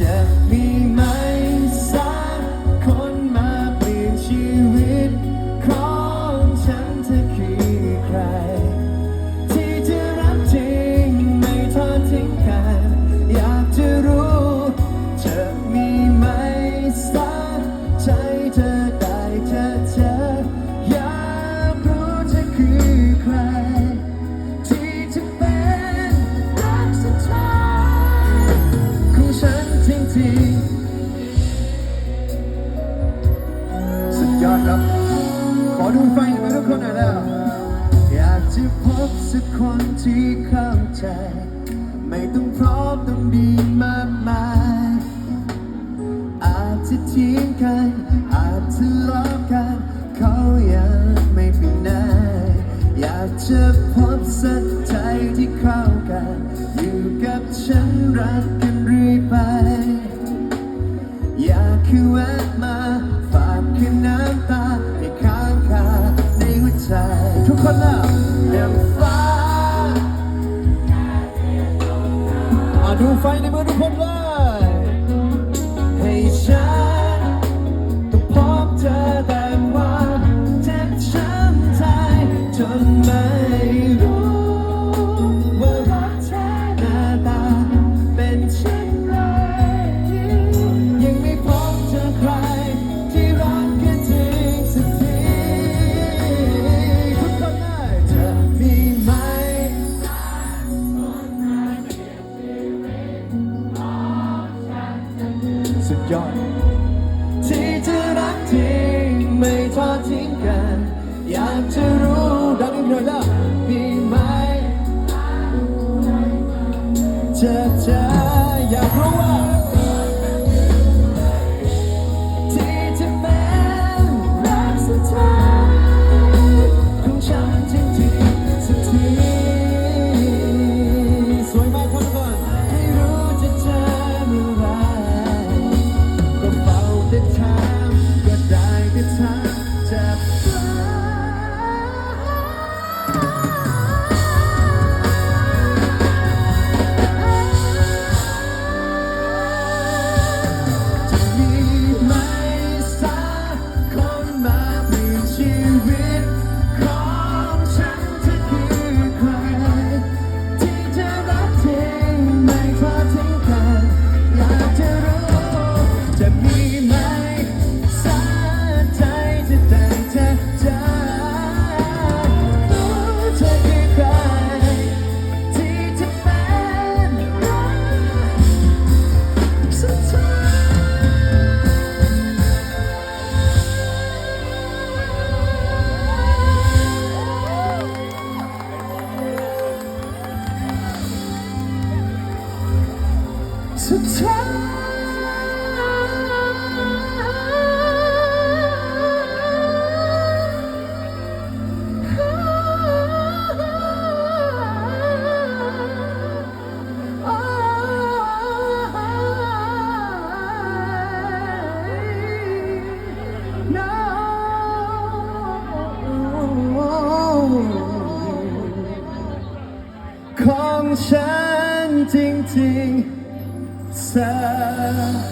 จะมีไหมสักคนมาเปลี่ยนชีวิตของฉันเธอคือใคร ที่จะรักจริงไม่ทอดทิ้งกัน อยากจะรู้ จะมีไหมสัก ครับ ขอดูไฟหน่อยทุกคนหน่อยแล้วอยากจะพบสักคนที่เข้าใจ ไม่ต้องพร้อมต้องดีมากมาย อาจจะเถียงกัน อาจจะล้อกัน เขายังไม่ไปไหนอยากจะพบสักใจที่เข้ากัน อยู่กับฉันรัก นน้ำตาที่ค้างคาในหัวใจ ทุกคนนะเรียงฟ้ามาดูไฟในมือทุกคนเลย สุดยอด ที่จะรักจริงไม่ทอดทิ้งกัน อยากจะ สุดท้าย все.